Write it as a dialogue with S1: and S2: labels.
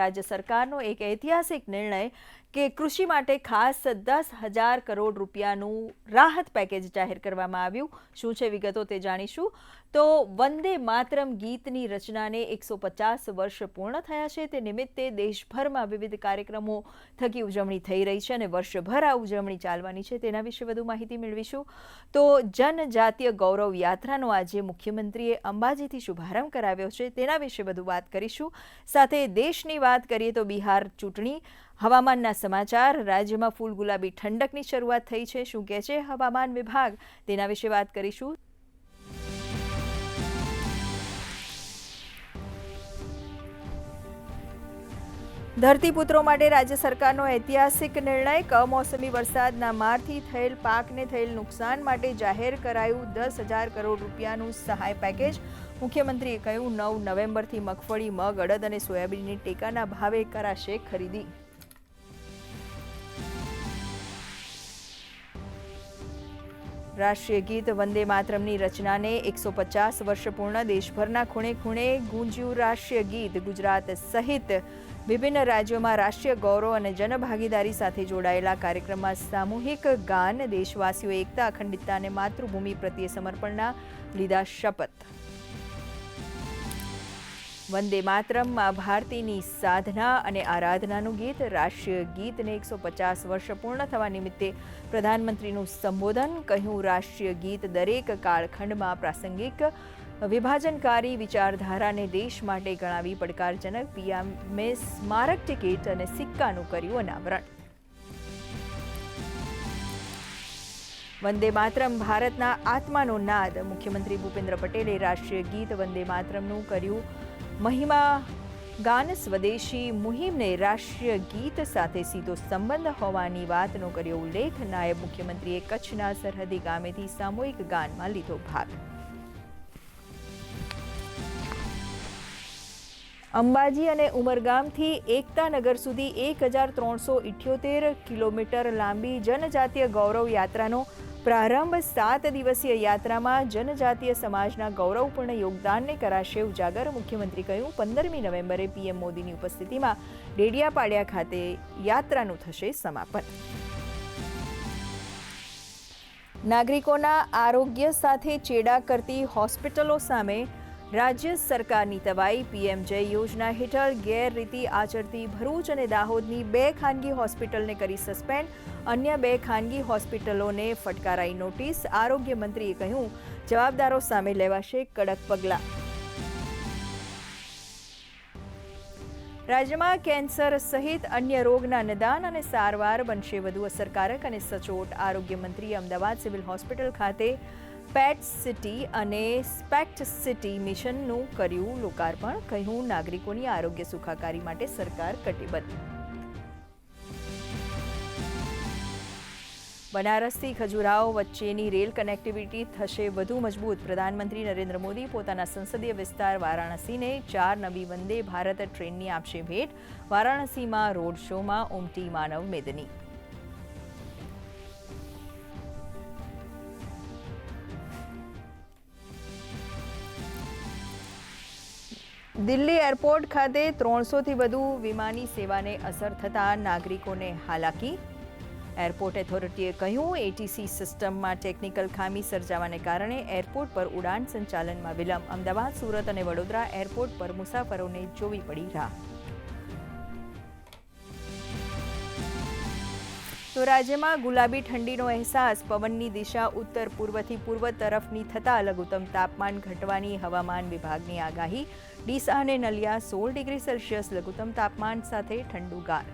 S1: રાજ્ય સરકારનો એક ઐતિહાસિક નિર્ણય કે કૃષિ માટે ખાસ દસ હજાર કરોડ રૂપિયાનું રાહત પેકેજ જાહેર કરવામાં આવ્યું. શું છે વિગતો તે જાણીશું. તો વંદે માતરમ ગીતની રચનાને એકસો પચાસ વર્ષ પૂર્ણ થયા છે. તે નિમિત્તે દેશભરમાં વિવિધ કાર્યક્રમો થકી ઉજવણી થઈ રહી છે અને વર્ષભર આ ઉજવણી ચાલવાની છે. તેના વિશે વધુ માહિતી મેળવીશું. તો જનજાતીય ગૌરવ યાત્રાનો આજે મુખ્યમંત્રીએ અંબાજીથી શુભારંભ કરાવ્યો છે. તેના વિશે વધુ વાત કરીશું. સાથે દેશની વાત કરીએ તો બિહાર ચૂંટણી. હવામાનના સમાચાર, રાજ્યમાં ફૂલ ગુલાબી ઠંડકની શરૂઆત થઈ છે. શું કહે છે હવામાન વિભાગ? તેના વિશે વાત કરીશું. ધરતીપુત્રો માટે રાજ્ય સરકારનો ઐતિહાસિક નિર્ણય. કમોસમી વરસાદના મારથી થયેલ પાકને થયેલ નુકસાન માટે જાહેર કરાયું દસ હજાર કરોડ રૂપિયાનું સહાય પેકેજ. મુખ્યમંત્રીએ કહ્યું, નવ નવેમ્બરથી મગફળી, મગ, અડદ અને સોયાબીનની ટેકાના ભાવે કરાશે ખરીદી. રાષ્ટ્રીય ગીત વંદે માતરમની રચનાને એકસો પચાસ વર્ષ પૂર્ણ દેશભરના ખૂણે ખૂણે ગુંજ્યું રાષ્ટ્રીય ગીત ગુજરાત સહિત વિભિન્ન રાજ્યોમાં રાષ્ટ્રીય ગૌરવ અને જનભાગીદારી સાથે જોડાયેલા કાર્યક્રમમાં સામૂહિક ગાન, દેશવાસીઓ એકતા અખંડિતતા અને માતૃભૂમિ પ્રત્યે સમર્પણના લીધા શપથ. વંદે માતરમમાં ભારતીની સાધના અને આરાધનાનું ગીત, રાષ્ટ્રીય ગીતને એકસો પચાસ વર્ષ પૂર્ણ થવા નિમિત્તે પ્રધાનમંત્રીનું સંબોધન, કહ્યું, રાષ્ટ્રીય ગીત દરેક કાળખંડમાં પ્રાસંગિક, વિભાજનકારી વિચારધારાને દેશ માટે ગણાવી પડકારજનક પીએમએ સ્મારક ટિકિટ અને સિક્કાનું કર્યું અનાવરણ. વંદે માતરમ ભારતના આત્માનો નાદ. મુખ્યમંત્રી ભૂપેન્દ્ર પટેલે રાષ્ટ્રીય ગીત વંદે માતરમનું કર્યું મહિમા ગાન સ્વદેશી મુહિમને રાષ્ટ્રીય ગીત સાથે સીધો સંબંધ હોવાની વાતનો કર્યો ઉલ્લેખ. નાયબ મુખ્યમંત્રીએ કચ્છના સરહદી ગામેથી સામૂહિક ગાનમાં લીધો ભાગ. અંબાજી અને ઉમરગામથી એકતાનગર સુધી એક હજાર ત્રણસો ઇઠ્યોતેર કિલોમીટર લાંબી જનજાતીય ગૌરવ યાત્રાનો પ્રારંભ સાત દિવસીય યાત્રામાં જનજાતીય સમાજના ગૌરવપૂર્ણ યોગદાનને કરાશે ઉજાગર. મુખ્યમંત્રી કહ્યું, પંદરમી નવેમ્બરે પીએમ મોદીની ઉપસ્થિતિમાં ડેડિયાપાડિયા ખાતે યાત્રાનું થશે સમાપન. નાગરિકોના આરોગ્ય સાથે ચેડા કરતી હોસ્પિટલો સામે રાજ્ય સરકારની તવાઈ પીએમ જય યોજના હેઠળ ગેરરીતિ આચરતી ભરૂચ અને દાહોદની બે ખાનગી હોસ્પિટલને કરી સસ્પેન્ડ. અન્ય બે ખાનગી હોસ્પિટલોને ફટકારાઈ નોટિસ. આરોગ્ય મંત્રીએ કહ્યું, જવાબદારો સામે લેવાશે કડક પગલાં. રાજ્યમાં કેન્સર સહિત અન્ય રોગના નિદાન અને સારવાર બનશે વધુ અસરકારક અને સચોટ. આરોગ્ય મંત્રીએ અમદાવાદ સિવિલ હોસ્પિટલ ખાતે પેટ સિટી અને સ્પેક્ટ સિટી મિશનનું કર્યું લોકાર્પણ, કહ્યું નાગરિકોની આરોગ્ય સુખાકારી માટે સરકાર કટિબદ્ધ. બનારસથી ખજુરાહો વચ્ચેની રેલ કનેક્ટિવિટી થશે વધુ મજબૂત. પ્રધાનમંત્રી નરેન્દ્ર મોદી પોતાના સંસદીય વિસ્તાર વારાણસીને ચાર નવી વંદે ભારત ટ્રેનની આપશે ભેટ. વારાણસીમાં રોડ શોમાં ઉમટી માનવ મેદની દિલ્હી એરપોર્ટ ખાતે ત્રણસોથી વધુ વિમાની સેવાને અસર થતાં નાગરિકોને હાલાકી. એરપોર્ટ એથોરિટીએ કહ્યું, એટીસી સિસ્ટમમાં ટેકનિકલ ખામી સર્જાવાને કારણે એરપોર્ટ પર ઉડાન સંચાલનમાં વિલંબ. અમદાવાદ, સુરત અને વડોદરા એરપોર્ટ પર મુસાફરોને જોવી પડી રાહ. તો રાજ્યમાં ગુલાબી ઠંડીનો અહેસાસ, પવનની દિશા ઉત્તર પૂર્વથી પૂર્વ તરફની થતાં લઘુત્તમ તાપમાન ઘટવાની હવામાન વિભાગની આગાહી. ડીસા અને નલિયા સોળ ડિગ્રી સેલ્સિયસ લઘુત્તમ તાપમાન સાથે ઠંડુગાર